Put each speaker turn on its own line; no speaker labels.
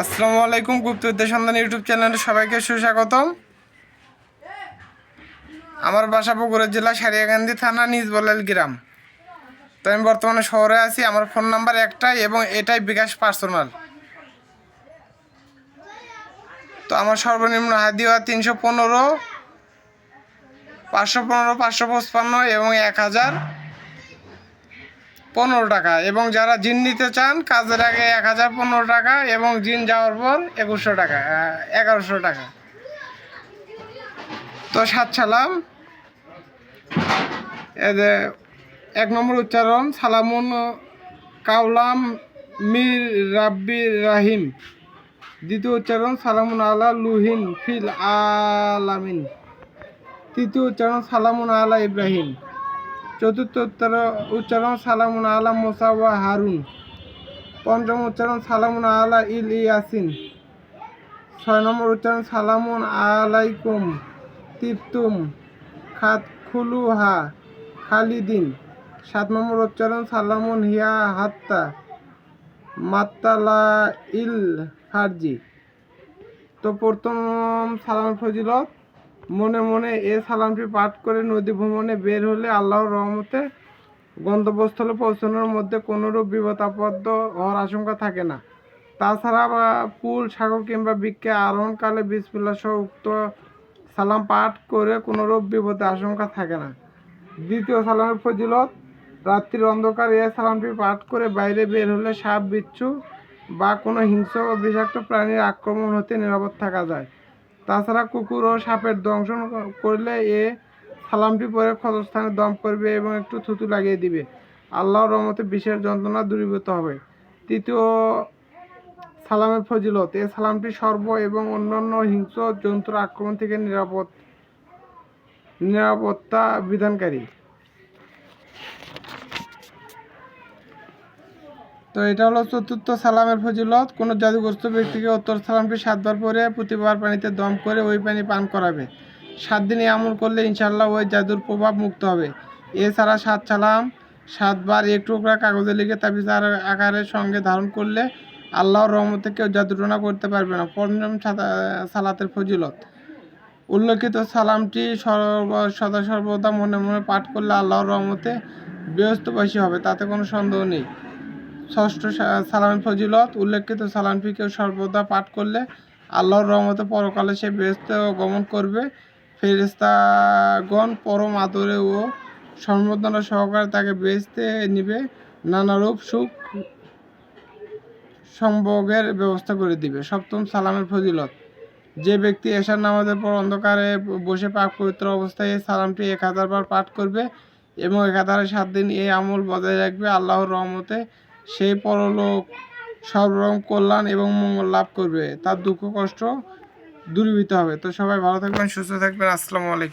আসসালামু আলাইকুম গুপ্তবিদ্যা সন্ধান ইউটিউব চ্যানেলে সবাইকে সুস্বাগতম। আমার বাসা বগুড়া জেলা সারিয়াকান্দি থানা নিজ নিজবলাল গ্রাম। তো আমি বর্তমানে শহরে আছি, আমার ফোন নাম্বার একটাই এবং এটাই বিকাশ পার্সোনাল। তো আমার সর্বনিম্ন হাদিয়া তিনশো পনেরো, পাঁচশো পনেরো, পাঁচশো পঁচপান্ন এবং এক হাজার। পনেরো টাকা এবং যারা জিন নিতে চান, কাজের আগে এক হাজার পনেরো টাকা এবং জিন যাওয়ার পর একুশশো টাকা এগারোশো টাকা। তো সাত সালাম। এক নম্বর উচ্চারণ, সালামুন কাউলাম মির রাব্বি রাহিম। দ্বিতীয় উচ্চারণ, সালামুন আলা লুহিন ফিল আলামিন। তৃতীয় উচ্চারণ, সালামুন আলা ইব্রাহিম। চতুর্থ উত্তর- উচ্চারণ সালামুন আলা মোসা ওয়া হারুন। পঞ্চম উচ্চারণ সালামুন আলা ইল ইয়াসিন। ছয় নম্বর উচ্চারণ সালামুন আলাইকুম তিপ্তুম খাত খুলুহা খালিদিন। সাত নম্বর উচ্চারণ সালামুন হিয়া হাত্তা মাত্তালা ইল ফারজি। তো প্রথম সালাম ফজিলত মনে মনে এ সালামটি পাঠ করে নদী ভ্রমণে বের হলে আল্লাহর রহমতে গন্তব্যস্থলে পৌঁছানোর মধ্যে কোনোরূপ বিপদ, আপদ হওয়ার আশঙ্কা থাকে না। তাছাড়া বা পুল সাগর কিংবা বৃক্ষে আরোহণকালে বিসমিল্লা সহ উক্ত সালাম পাঠ করে কোনোরূপ বিপদের আশঙ্কা থাকে না। দ্বিতীয় সালামের ফজিলত, রাত্রির অন্ধকার এ সালামটি পাঠ করে বাইরে বের হলে সাপ, বিচ্ছু বা কোনো হিংস্র ও বিষাক্ত প্রাণীর আক্রমণ হতে নিরাপদ থাকা যায়। তাছাড়া কুকুর ও সাপের দংশন করলে এ সালামটি পরে ক্ষতস্থানে দম করবে এবং একটু থুতু লাগিয়ে দিবে। আল্লাহর রহমতে বিশেষ যন্ত্রণা দূরীভূত হবে। তৃতীয় সালামের ফজিলত, এ সালামটি সর্ব এবং অন্যান্য হিংস্র জন্তুর আক্রমণ থেকে নিরাপদ নিরাপত্তা বিধানকারী। তো এটা হলো চতুর্থ সালামের ফজিলত। কোনো জাদুগ্রস্ত ব্যক্তিকে উত্তর সালামটি সাতবার পরে প্রতিবার পানিতে দম করে ওই পানি পান করাবে। সাত দিন আমল করলে ইনশাল্লাহ ওই জাদুর প্রভাব মুক্ত হবে। এছাড়া সাত সালাম, সাতবার এক টুকরা কাগজে লিখে তাবিজ আকারের সঙ্গে ধারণ করলে আল্লাহর রহমতে কেউ জাদুটনা করতে পারবে না। পঞ্চম সালাতের ফজিলত। উল্লেখিত সালামটি সর্ব- সদা সর্বদা মনে মনে পাঠ করলে আল্লাহর রহমতে বৃহস্পতিবাসী হবে, তাতে কোনো সন্দেহ নেই। ষষ্ঠ সা- সালামের ফজিলত, উল্লেখিত সালামটি কেউ সর্বদা পাঠ করলে আল্লাহর রহমতে পরকালে সে বেহেস্তে গমন করবে। ফেরেস্তাগণ পরম আদরে ও সম্বোধনা সহকারে তাকে বেহেস্তে নিবে, নানারূপ সুখ সম্ভোগের ব্যবস্থা করে দিবে। সপ্তম সালামের ফজিলত, যে ব্যক্তি এশার নামাজের পর অন্ধকারে বসে পাক পবিত্র অবস্থায় এই সালামটি এক হাজার বার পাঠ করবে এবং একাধারে সাত দিন এই আমল বজায় রাখবে, আল্লাহর রহমতে সেই পরলোক সব রকম কল্যাণ এবং মঙ্গল লাভ করবে। তার দুঃখ কষ্ট দূরীভূত হবে। তো সবাই ভালো থাকবেন, সুস্থ থাকবেন। আসসালামু আলাইকুম।